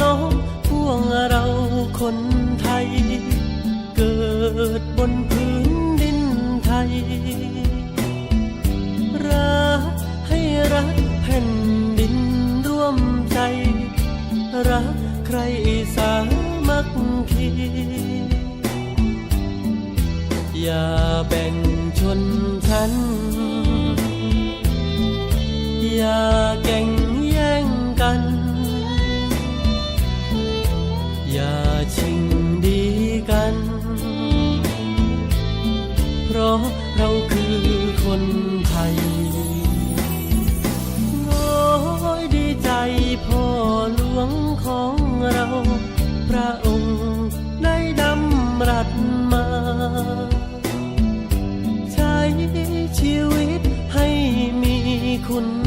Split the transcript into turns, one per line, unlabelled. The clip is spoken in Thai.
น้องพวกเราคนไทย เกิดบนพื้นดินไทย รักให้รักแผ่นดินร่วมใจ รักใครสามัคคีอย่าแบ่งชนชั้นอย่าแก่ง อย่าชิงดีกัน เพราะเราคือคนไทยโอ้ยดีใจพ่อหลวงของเรา พระองค์ได้ดำรัสมา ใช้ชีวิตให้มีคุณ